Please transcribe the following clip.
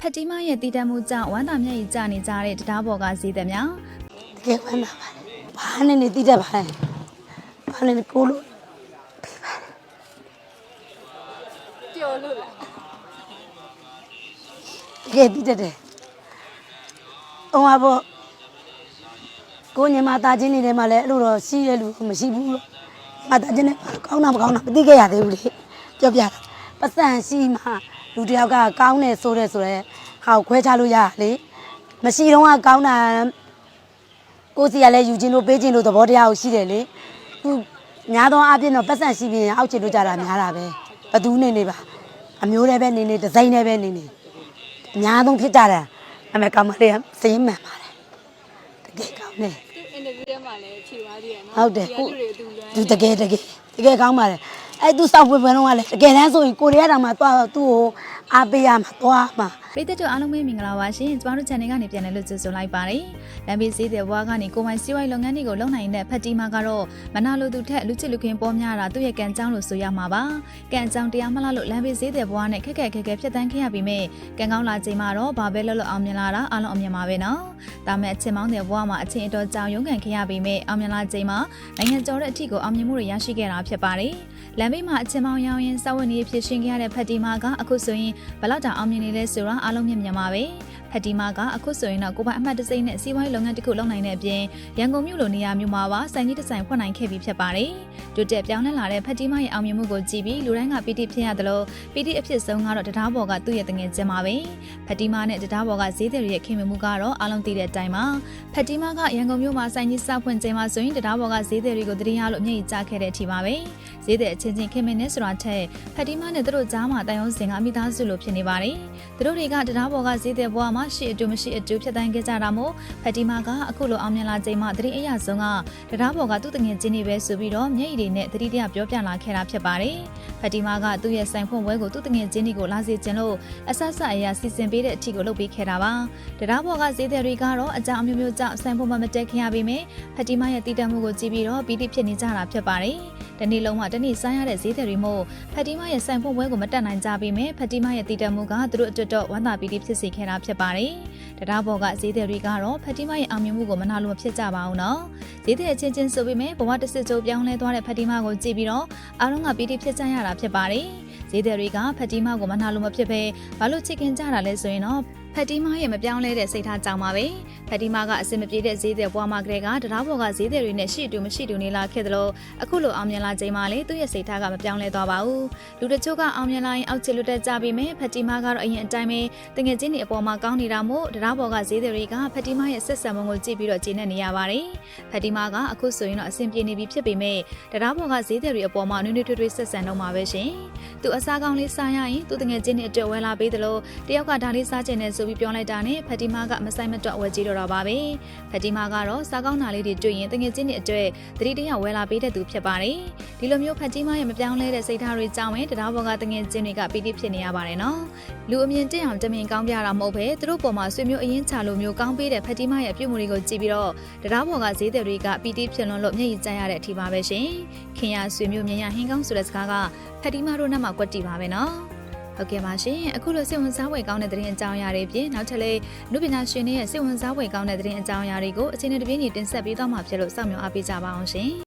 ဖက်တီမရဲ့တည်တတ်မှုကြောင့်ဝမ်းသာမျက်ရည်ကျနေကြတဲ့တရားပေါ်ကဈေးသည်များတကယ်ဝမ်းသာပါတယ်ဘာနဲ့နေတိတတ်ပါလဲဘာနဲ့နေကိုလို့ပျော်လို့လားတကယ်တိတတ်တယ်ဟိုမှာပေါ့ကိုညီမသားချင်းနေတယ်မှာလည်းအဲ့လိုတော့ရှိရလူမရှိဘူးလို့မသားချင်းနဲ့ကောင်းတာမကောင်းတာမသိခဲ့ရသေးဘူးလေပြောပြတာပတ်စံရှိမှ လူတစ်ယောက်ကကောင်းတယ်ဆိုတဲ့ဆိုတော့ဟာကိုခွဲခြားလို့ရတာလေမရှိတော့ကကောင်းတာကိုယ်စီကလည်းယူခြင်းလို့ပေးခြင်းလို့သဘောတရားကိုရှိတယ်လေသူများသောအားဖြင့်တော့ပတ်စံရှိပြီးရင်အောက်ချင်လို့ကြတာများတာပဲဘသူနေနေပါအမျိုးတွေပဲနေနေဒီဇိုင်းတွေပဲနေနေအများဆုံးဖြစ်ကြတာအမေကောင်မလေးကစင်းမှန်ပါတယ်တကယ်ကောင်းတယ်သူအင်တာဗျူးထဲမှာလည်းဖြေသွားသေးတယ်နော်ဟုတ်တယ်ဒီကလူတွေအတူလွမ်းသူတကယ်တကယ်တကယ်ကောင်းပါတယ် အဲ့သူစောက်ပွင့်ပွင့်တော့ကလည်းတကယ်တမ်းဆိုရင်ကိုရီးယားတောင်မှသွားတော့သူ့ကိုအားပေးရမှာသွားမှာ ပရိသတ်တို့အားလုံးပဲမင်္ဂလာပါရှင်ကျမတို့ channel ကနေပြန်လည်လို့ကြိုဆိုလိုက်ပါတယ်လမ်းဘေးဈေးသည်ဘွားကနေကိုယ်ပိုင်စီးပွားရေးလုပ်ငန်းတွေကိုလုပ်နိုင်တဲ့ဖက်တီမာကတော့မနာလိုသူထက်လူချစ်လူခင်ပေါ်များတာသူ့ရဲ့ကံကြောင်းလို့ဆိုရမှာပါကံကြောင်းတရားမလားလို့လမ်းဘေးဈေးသည်ဘွားနဲ့ခက်ခက်ခဲခဲဖြတ်တန်းခဲ့ရပြီးမြဲကံကောင်းလာချိန်မှာတော့ဘာပဲလုပ်လို့အောင်မြင်လာတာအားလုံးအောင်မြင်ပါပဲနော်ဒါမဲ့အချင်းမောင်းတဲ့ဘွားမှာအချင်းအတော်ကြောင်ရုန်းကန်ခဲ့ရပြီးမြဲအောင်မြင်လာချိန်မှာနိုင်ငံကျော်တဲ့အထီကိုအောင်မြင်မှုတွေရရှိခဲ့တာဖြစ်ပါတယ်လမ်းဘေးမှာအချင်းမောင်းရောင်းရင်စောက်ဝင်နေဖြစ်ရှင်ခဲ့ရတဲ့ဖက်တီမာကအခုဆိုရင်ဘလောက်တောင်အောင်မြင်နေလဲဆိုတာအားလုံးမြင်မြင်ပါပဲ ဖက်တီမာကအခုဆိုရင်တော့ကိုပိုင်အမှတ်တစိမ့်နဲ့စီးပွားရေးလုပ်ငန်းတစ်ခုလုပ်နိုင်တဲ့အပြင်ရန်ကုန်မြို့လိုနေရာမျိုးမှာပါစိုင်ကြီးတစ်ဆိုင်ဖွင့်နိုင်ခဲ့ပြီဖြစ်ပါတယ်တိုးတက်ပြောင်းလဲလာတဲ့ဖက်တီမာရဲ့အောင်မြင်မှုကိုကြည့်ပြီးလူတိုင်းကပီတိဖြစ်ရသလိုပီတိအဖြစ်ဆုံးကတော့တရားပေါ်ကသူ့ရဲ့တငယ်ချင်းပါပဲဖက်တီမာနဲ့တရားပေါ်ကဈေးသည်တွေရဲ့ခင်မင်မှုကတော့အားလုံးသိတဲ့အတိုင်းပါဖက်တီမာကရန်ကုန်မြို့မှာစိုင်ကြီးစဖွင့်ချိန်မှာဆိုရင်တရားပေါ်ကဈေးသည်တွေကိုတရင်ရလို့အမြင့်ကြီးကြားခဲ့တဲ့အထိပါပဲဈေးသည်အချင်းချင်းခင်မင်နဲ့ဆိုတာထက်ဖက်တီမာနဲ့သူတို့ကြားမှာတိုင်အောင်စင်ကအမိသားစုလိုဖြစ်နေပါတယ်သူတို့တွေကတရားပေါ်ကဈေးသည်ဘွားမှာရှေ့အတူမရှိအတူဖြတ်တန်းခဲ့ကြတာမို့ဖက်တီမာကအခုလိုအောင်မြင်လာချိန်မှာတရင်အရဆုံးကတရားပေါ်ကသူ့တငယ်ချင်းတွေပဲဆိုပြီးတော့မျက်ရည်တွေနဲ့တတိတရပြောပြလာခဲ့တာဖြစ်ပါတယ်ဖက်တီမာကသူ့ရဲ့ဆိုင်ဖွင့်ပွဲကိုသူ့တငယ်ချင်းတွေကိုလာစီခြင်းလို့အဆက်ဆက်အရာစီစဉ်ပေးတဲ့အထီကိုလုပ်ပေးခဲ့တာပါတရားပေါ်ကဈေးသည်တွေကတော့အကြောင်းအမျိုးမျိုးကြောင့်ဆိုင်ဖွင့်မမတက်ခင်ရပေမယ့်ဖက်တီမာရဲ့တည်တံ့မှုကိုကြည့်ပြီးတော့ပီတိဖြစ်နေကြတာဖြစ်ပါတယ် တနေ့လုံးမှတနေ့စားရတဲ့ဈေးသည်တွေမို့ဖက်တီမာရဲ့ဆိုင်ဖွင့်ပွဲကိုမတက်နိုင်ကြပေမယ့်ဖက်တီမာရဲ့တည်တံ့မှုကသူတို့အတွက်တော့ဝမ်းသာပီတိဖြစ်စေခဲ့တာဖြစ်ပါတယ်တရားပေါ်ကဈေးသည်တွေကတော့ဖက်တီမာရဲ့အောင်မြင်မှုကိုမနာလိုမဖြစ်ကြပါဘူးနော်ဈေးသည်အချင်းချင်းဆိုပေမယ့်ဘဝတစ်စစ်ကြိုးပြောင်းလဲသွားတဲ့ဖက်တီမာကိုကြည့်ပြီးတော့အားလုံးကပီတိဖြစ်ကြရတာဖြစ်ပါတယ်ဈေးသည်တွေကဖက်တီမာကိုမနာလိုမဖြစ်ပဲဘာလို့ချစ်ခင်ကြတာလဲဆိုရင်တော့ ဖက်တီမာရဲ့မပြောင်းလဲတဲ့စိတ်ထားကြောင့်ပါပဲဖက်တီမာကအစင်မပြေတဲ့ဈေးသည်ဘွားမကလေးကတရားပေါ်ကဈေးသည်တွေနဲ့ရှိတူမရှိတူနေလာခဲ့သလိုအခုလိုအောင်မြင်လာချိန်မှာလေသူ့ရဲ့စိတ်ထားကမပြောင်းလဲသွားပါဘူးလူတချို့ကအောင်မြင်လာရင်အောက်ချစ်လွတ်တက်ကြပြီမယ်ဖက်တီမာကတော့အရင်အတိုင်းပဲတငယ်ချင်းတွေအပေါ်မှာကောင်းနေတာမို့တရားပေါ်ကဈေးသည်တွေကဖက်တီမာရဲ့ဆက်ဆံမှုကိုကြည့်ပြီးတော့ကျေနပ်နေရပါတယ်ဖက်တီမာကအခုဆိုရင်တော့အဆင်ပြေနေပြီဖြစ်ပေမဲ့တရားပေါ်ကဈေးသည်တွေအပေါ်မှာနွေးနွေးထွေးထွေးဆက်ဆံတော့မှာပဲရှင်သူအစားကောင်းလေးစားရရင်သူတငယ်ချင်းတွေအတွက်ဝဲလာပေးသလိုတယောက်ကဒါလေးစားချင်တယ်ဆိုပြီးပြောလိုက်တာနဲ့ဖက်တီမာကမဆိုင်မတော့ဝဲကြည့်တော့တာပါပဲဖက်တီမာကတော့စားကောင်းတာလေးတွေတွေ့ရင်တငယ်ချင်းတွေအတွက်တတိတရဝဲလာပေးတဲ့သူဖြစ်ပါတယ်ဒီလိုမျိုးဖက်တီမာရဲ့မပြောင်းလဲတဲ့စိတ်ထားတွေကြောင့်ပဲတရားပေါ်ကတငယ်ချင်းတွေကပီတိဖြစ်နေရပါတယ်နော်လူအမြင်တက်အောင်တမင်ကောင်းပြတာမဟုတ်ပဲသူတို့ပေါ်မှာဆွေမျိုးအရင်ချလိုမျိုးကောင်းပေးတဲ့ဖက်တီမာရဲ့အပြုတ်မှုတွေကိုကြည့်ပြီးတော့တရားပေါ်ကဈေးသည်တွေကပီတိဖြစ်လွန်လို့မျက်ရည်ကျရတဲ့အထိပါပဲရှင်ခင်ရဆွေမျိုးမြင်ရဟင်းကောင်းဆိုတဲ့စကားကဖက်တီမာတို့နဲ့မှကွက်တီပါပဲနော် ဟုတ်ကဲ့ပါရှင်အခုလိုစိတ်ဝင်စားဖွယ်ကောင်းတဲ့သတင်းအကြောင်းအရာတွေပြင်နောက်ထပ်လေးနုပညာရှင်တွေရဲ့စိတ်ဝင်စားဖွယ်ကောင်းတဲ့သတင်းအကြောင်းအရာတွေကိုအချိန်နဲ့တပြေးညီတင်ဆက်ပေးသွားမှာဖြစ်လို့စောင့်မျှော်အားပေးကြပါအောင်ရှင်